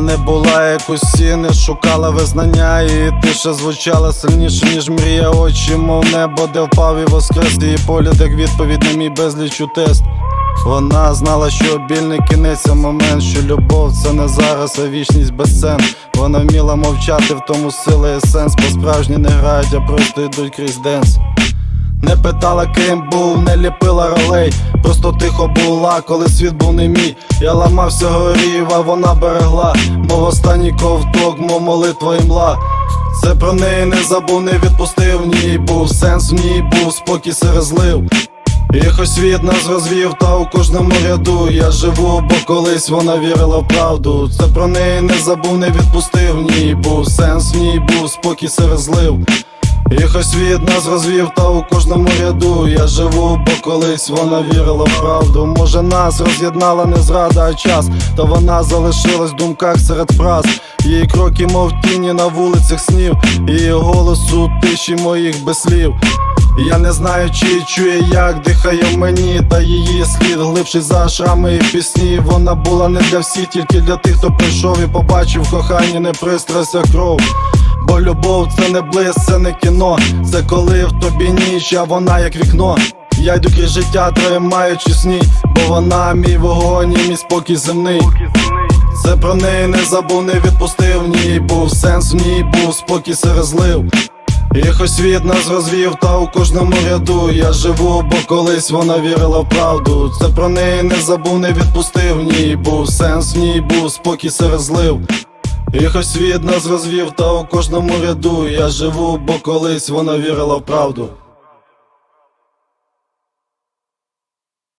не була як усі, не шукала визнання, і тиша звучала сильніше, ніж мрія очі, мов небо, де впав і воскрес її погляд, як відповідь на мій безліч тест. Вона знала, що біль не кінець, а момент, що любов це не зараз, а вічність без сцен. Вона вміла мовчати, в тому сила і сенс, бо справжні не грають, а просто йдуть крізь денс. Не питала, ким був, не ліпила ролей, просто тихо була, коли світ був не мій. Я ламався горів, а вона берегла, мов останній ковток, мов молитва і мла. Це про неї не забув, не відпустив, в ній був сенс, в ній був спокій серезлив. Їх освіт нас розвів, та у кожному ряду я живу, бо колись вона вірила в правду. Це про неї не забув, не відпустив, в ній був сенс, в ній був спокій серезлив. Їх освіт нас розвів, та у кожному ряду я живу, бо колись вона вірила в правду. Може нас роз'єднала не зрада, а час, та вона залишилась в думках серед фраз. Її кроки, мов тіні на вулицях снів, її голос у тиші моїх без слів. Я не знаю, чи чує, як дихає в мені, та її слід глибший за шрами і пісні. Вона була не для всіх, тільки для тих, хто прийшов і побачив кохання, не пристрасть, а кров. Бо любов це не блиск, це не кіно. Це коли в тобі ніч, а вона як вікно. Я йду крізь життя, тримаючи сні, бо вона мій вогонь і мій спокій земний. Це про неї не забув, не відпустив, в ній був сенс, в ній був спокій серезлив. Їх освіт нас розвів, та у кожному ряду я живу, бо колись вона вірила в правду. Це про неї не забув, не відпустив, в ній був сенс, в ній був спокій серезлив. Їх від нас розвів, та у кожному ряду я живу, бо колись вона вірила в правду.